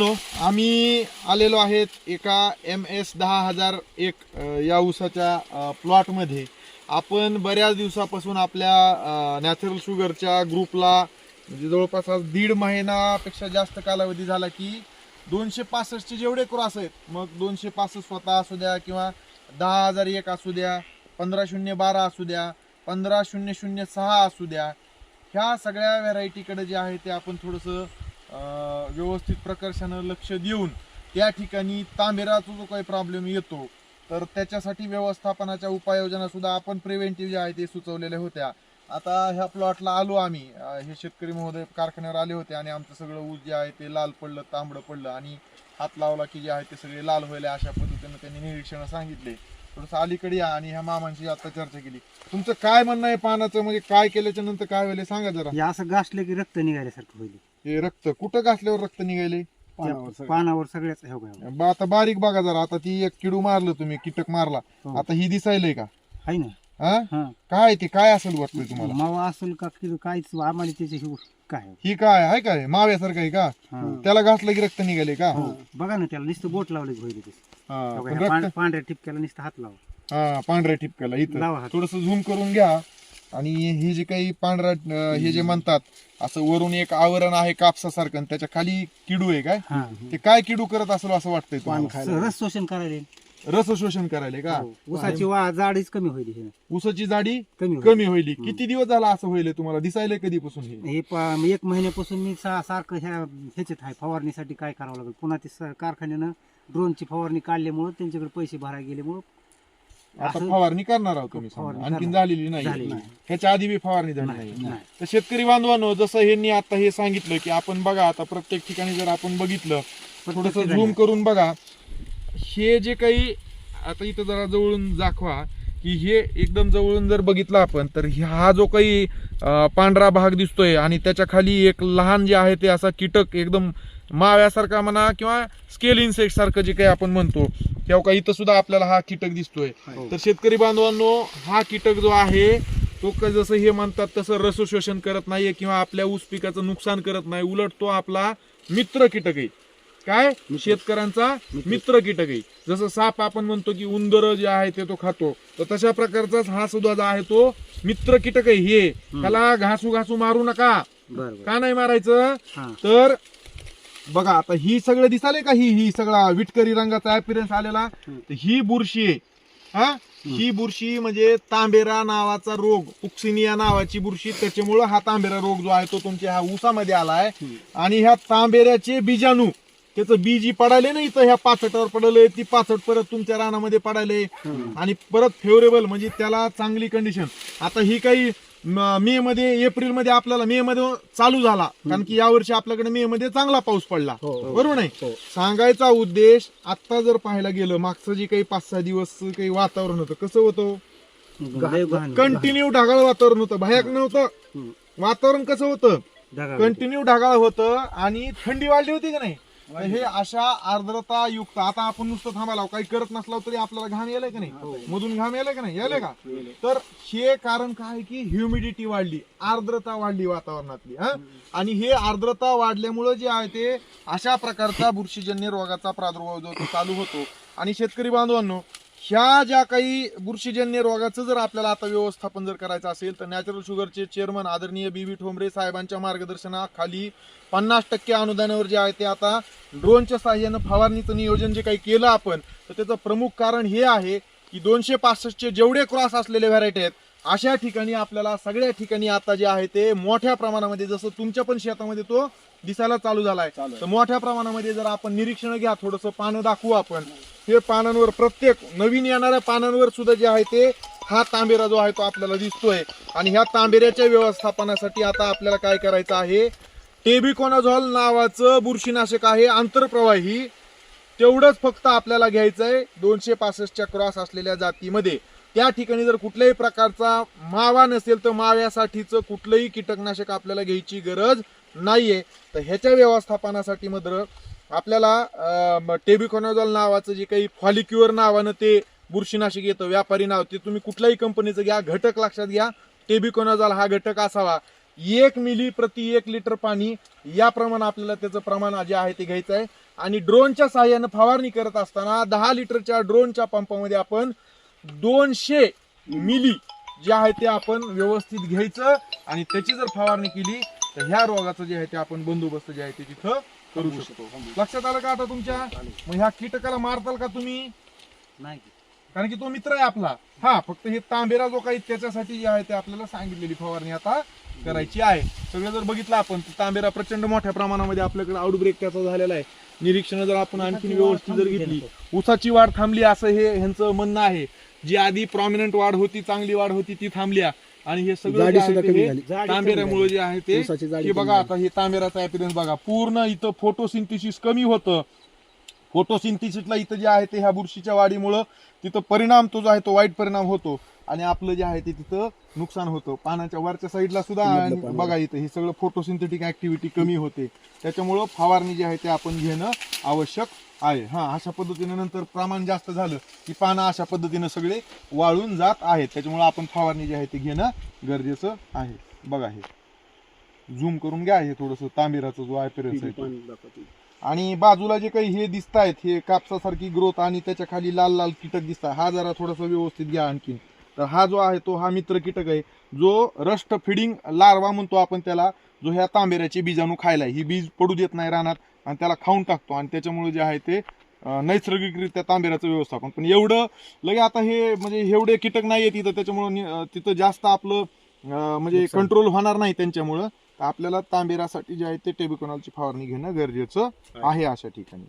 No आम्ही आलेलो आहेत एका एम एस दहा हजार एक या ऊसाच्या प्लॉटमध्ये. आपण बऱ्याच दिवसापासून आपल्या नॅचरल शुगरच्या ग्रुपला म्हणजे जवळपास आज दीड महिनापेक्षा जास्त कालावधी झाला की दोनशे पासष्टचे जेवढे क्रॉस आहेत मग दोनशे पासष्ट स्वतः असू द्या किंवा दहा हजार एक असू द्या पंधरा शून्य बारा असू द्या पंधरा शून्य शून्य सहा असू द्या ह्या सगळ्या व्हरायटीकडे जे आहे ते आपण थोडंसं व्यवस्थित प्रकर्षानं लक्ष देऊन त्या ठिकाणी तांबेराचा जो काही प्रॉब्लेम येतो तर त्याच्यासाठी व्यवस्थापनाच्या उपाययोजना सुद्धा आपण प्रिव्हेंटिव्ह ज्या आहे ते सुचवलेल्या होत्या. आता ह्या प्लॉटला आलो आम्ही. हे शेतकरी महोदय कारखान्यावर आले होते आणि आमचं सगळं ऊस जे आहे ते लाल पडलं तांबडं पडलं आणि हात लावला की जे आहे ते सगळे लाल व्हायला अशा पद्धतीनं त्यांनी निरीक्षण सांगितले. थोडंसं अलीकडे या आणि ह्या मामांशी आता चर्चा केली. तुमचं काय म्हणणं आहे पानाचं? म्हणजे काय केल्याच्यानंतर काय व्हायला सांगा जरा. हे असं घासलं की रक्त निघाल्यासारखं होईल हे रक्त कुठं घासल्यावर रक्त निघाले पानावर सगळ्याच हे बघा. बा आता बारीक बघा जरा. आता ती एक किडू मारलं तुम्ही कीटक मारला. हो. आता ही दिसायलंय का? आहे ना. हा? हा. काय ते? काय असेल वाटतंय तुम्हाला? मावा असेल का की काहीच आम्हाला त्याचे हे काय? ही काय आहे काय? माव्यासारखं आहे का? हा. त्याला घासलं की रक्त निघाले का? हो. बघा ना त्याला नुसतं बोट लावले ते हा, बघा, रक्त पांढऱ्या टिपक्याला नुसतं हात लावा. हा पांढऱ्या ठिपक्याला इथं. हात. थोडस झूम करून घ्या. आणि हे जे काही पांढरा अं, हे जे म्हणतात असं वरून एक आवरण आहे कापसासारखं आणि त्याच्याखाली किडू आहे काय? हा. ते काय किडू करत असेल असं वाटतंय तुम्हाला? रस शोषण करायला रस शोषण करायला का हो. ऊसाची वा जाडीच कमी होईल हे. ऊसाची जाडी कमी होईल कमी होईल किती दिवस झाला असं होईल तुम्हाला दिसायला कधीपासून हे हे प- एक महिन्यापासून मी सा- सारखं ह्या ह्याच्यात आहे फवारणीसाठी काय करावं लागेल पुन्हा ते स- कारखान्यानं ड्रोनची फवारणी काढल्यामुळं त्यांच्याकडे पैसे भरायला गेल्यामुळं आता असं- फवारणी करणार आहोत तुम्ही फवारणी समजा. आणखीन करणार. झालेली नाही झालेली नाही. ह्याच्या आधी बी फवारणी झाली नाही, नाही नाही. तर शेतकरी बांधवांनो जसं ह्यांनी आता हे सांगितलं की आपण बघा आता प्रत्येक ठिकाणी जर आपण बघितलं थोडस. झूम करून बघा हे जे काही आता इथं जरा जवळून दाखवा की हे एकदम जवळून जर बघितलं आपण तर हा जो काही पांढरा भाग दिसतोय आणि त्याच्याखाली एक लहान जे आहे ते असा कीटक एकदम माव्यासारखा म्हणा किंवा स्केल इन्सेक्ट सारखं जे काही आपण म्हणतो तेव्हा का इथं सुद्धा आपल्याला हा कीटक दिसतोय हो. तर शेतकरी बांधवांनो हा कीटक जो आहे तो क- जसं हे म्हणतात तसं रस शोषण करत नाहीये किंवा आपल्या ऊस पिकाचं नुकसान करत नाही उलट तो आपला मित्र कीटक आहे काय? शेतकऱ्यांचा मित्र. कीटक आहे जसं साप आपण म्हणतो की उंदर जे आहे ते तो खातो. तर तशा प्रकारचाच हा सुद्धा जो आहे तो मित्र कीटक आहे हे त्याला घासू घासू मारू नका. का नाही मारायचं? तर बघा आता ही सगळं दिसाले का ही? ही सगळा विटकरी रंगाचा अपिरन्स आलेला. तर ही बुरशी आहे. हा? ही बुरशी म्हणजे तांबेरा नावाचा रोग पुक्सिनिया नावाची बुरशी. त्याच्यामुळं हा तांबेरा रोग जो आहे तो तुमच्या ह्या ऊसामध्ये आलाय. आणि ह्या तांबेऱ्याचे बीजाणू. त्याचं बी जी पडायले ना इथं ह्या पाचटावर पडलंय ती पाचट परत तुमच्या रानामध्ये पडायले. आणि परत फेवरेबल म्हणजे त्याला चांगली कंडिशन आता ही काही म- मध्ये एप्रिलमध्ये आपल्याला मे मध्ये चालू झाला. कारण की यावर्षी आपल्याकडे मे मध्ये चांगला पाऊस पडला. बरोबर नाही? सांगायचा उद्देश आता जर पाहायला गेलं मागचं जे काही पाच सहा दिवस काही वातावरण होतं कसं होतं. कंटिन्यू ढगाळ वातावरण होतं. भयाक नव्हतं. वातावरण कसं होतं. कंटिन्यू ढगाळ होतं आणि थंडी वाढली होती का नाही? तर हे अशा आर्द्रता युक्त आता आपण नुसतं थांबायला काही करत नसलो तरी आपल्याला घाम यायलाय का नाही? मधून घाम यायलाय का नाही? यायलाय का? तर हे कारण काय आहे की ह्युमिडिटी वाढली आर्द्रता वाढली वातावरणातली हा? आणि हे आर्द्रता वाढल्यामुळे जे आहे ते अशा प्रकारचा बुरशीजन्य रोगाचा प्रादुर्भाव जो चालू होतो. आणि शेतकरी बांधवांनो ह्या ज्या काही बुरशीजन्य रोगाचं जर आपल्याला आता व्यवस्थापन जर करायचं असेल तर नॅचरल शुगरचे चेअरमन आदरणीय बी व्ही ठोंबरे साहेबांच्या मार्गदर्शनाखाली पन्नास टक्के अनुदानावर जे आहे ते आता ड्रोनच्या साह्यानं फवारणीचं नियोजन जे काही केलं आपण तर त्याचं प्रमुख कारण हे आहे की दोनशे पासष्टचे जेवढे क्रॉस असलेले व्हरायटी आहेत अशा ठिकाणी आपल्याला सगळ्या ठिकाणी आता जे आहे ते मोठ्या प्रमाणामध्ये जसं तुमच्या पण शेतामध्ये तो दिसायला चालू झालाय. तर मोठ्या प्रमाणामध्ये जर आपण निरीक्षण घ्या थोडस पानं दाखवू आपण. हे पानांवर प्रत्येक नवीन येणाऱ्या पानांवर सुद्धा जे आहे ते हा तांबेरा जो आहे तो आपल्याला दिसतोय. आणि ह्या तांबेऱ्याच्या व्यवस्थापनासाठी आता आपल्याला काय करायचं आहे? टेबिकोनाझॉल नावाचं बुरशीनाशक आहे आंतरप्रवाही. तेवढंच फक्त आपल्याला घ्यायचं आहे दोनशे पासष्टच्या क्रॉस असलेल्या जातीमध्ये. त्या ठिकाणी जर कुठल्याही प्रकारचा मावा नसेल तर माव्यासाठीचं कुठलंही कीटकनाशक आपल्याला घ्यायची गरज नाहीये. तर ह्याच्या व्यवस्थापनासाठी मात्र आपल्याला टेबिकोनाझॉल नावाचं जे काही फॉलिक्युअर नावानं ते बुरशीनाशक येतं व्यापारी नाव ते तुम्ही कुठल्याही कंपनीचं घ्या घटक लक्षात घ्या टेबिकोनाझॉल हा घटक असावा. एक मिली प्रति एक लिटर पाणी याप्रमाणे आपल्याला त्याचं प्रमाण जे आहे ते घ्यायचं आहे. आणि ड्रोनच्या सहाय्यानं फवारणी करत असताना दहा लिटरच्या ड्रोनच्या पंपामध्ये आपण दोनशे मिली जे आहे ते आपण व्यवस्थित घ्यायचं. आणि त्याची जर फवारणी केली तर ह्या रोगाचं जे आहे ते आपण बंदोबस्त जे आहे ते तिथं करू शकतो लक्षात आलं का आता तुमच्या? मग ह्या कीटकाला मारताल का तुम्ही? नाही कारण की तो मित्र आहे आपला. हा फक्त हे तांबेरा जो काही त्याच्यासाठी जे आहे ते आपल्याला सांगितलेली फवारणी आता करायची आहे. सगळं जर बघितलं आपण तर तांबेरा प्रचंड मोठ्या प्रमाणामध्ये आपल्याकडे आउटब्रेक त्याचा झालेला आहे. निरीक्षण जर आपण आणखी व्यवस्थित जर घेतली ऊसाची वाढ थांबली असं हे ह्यांचं म्हणणं आहे. जी आधी प्रॉमिनंट वाढ होती चांगली वाढ होती ती थांबली आहे. आणि हे सगळं जे जाडी सुद्धा कमी झाली. जाडी तांबेऱ्यामुळे जे आहे ते ऊसाची जाडी हे कमी बघा झाली. आता हे तांबेराचा ऍपिरन्स बघा पूर्ण इथं फोटोसिंथिसिस कमी होतं फोटोसिंथिसिसला इथं जे आहे ते ह्या बुरशीच्या वाढीमुळं तिथं परिणाम तो जो आहे तो वाईट परिणाम होतो. आणि आपलं जे आहे ते तिथं नुकसान होतं. पानाच्या वरच्या साईडला सुद्धा बघा इथं हे सगळं फोटोसिंथेटिक ऍक्टिव्हिटी कमी होते. त्याच्यामुळं फवारणी जी आहे ते आपण घेणं आवश्यक आहे. हा अशा पद्धतीने नंतर प्रमाण जास्त झालं की पानं अशा पद्धतीनं सगळे वाळून जात आहेत. त्याच्यामुळे आपण फवारणी जी आहे ते घेणं गरजेचं आहे. बघा हे. झूम करून घ्या हे थोडस तांबेराचा जो आहे तो. आणि बाजूला जे काही हे दिसत आहेत हे कापसासारखी ग्रोथ आणि त्याच्याखाली लाल लाल कीटक दिसत हा जरा थोडासा व्यवस्थित घ्या आणखीन. तर हा जो आहे तो हा मित्र कीटक आहे जो रस्ट फिडिंग लार्वा म्हणतो आपण त्याला जो ह्या तांबेऱ्याचे बीजाणू खायला ही बीज पडू देत नाही रानात आणि त्याला खाऊन टाकतो आणि त्याच्यामुळे जे आहे ते नैसर्गिकरित्या तांबेऱ्याचं व्यवस्थापन. पण एवढं लगे आता हे म्हणजे एवढे कीटक नाही आहे तिथं त्याच्यामुळं तिथं जास्त आपलं म्हणजे. कंट्रोल होणार नाही त्यांच्यामुळं. आपल्याला तांबेरासाठी जे आहे ते टेबिकोनॉलची फवारणी घेणं गरजेचं आहे. अशा ठिकाणी.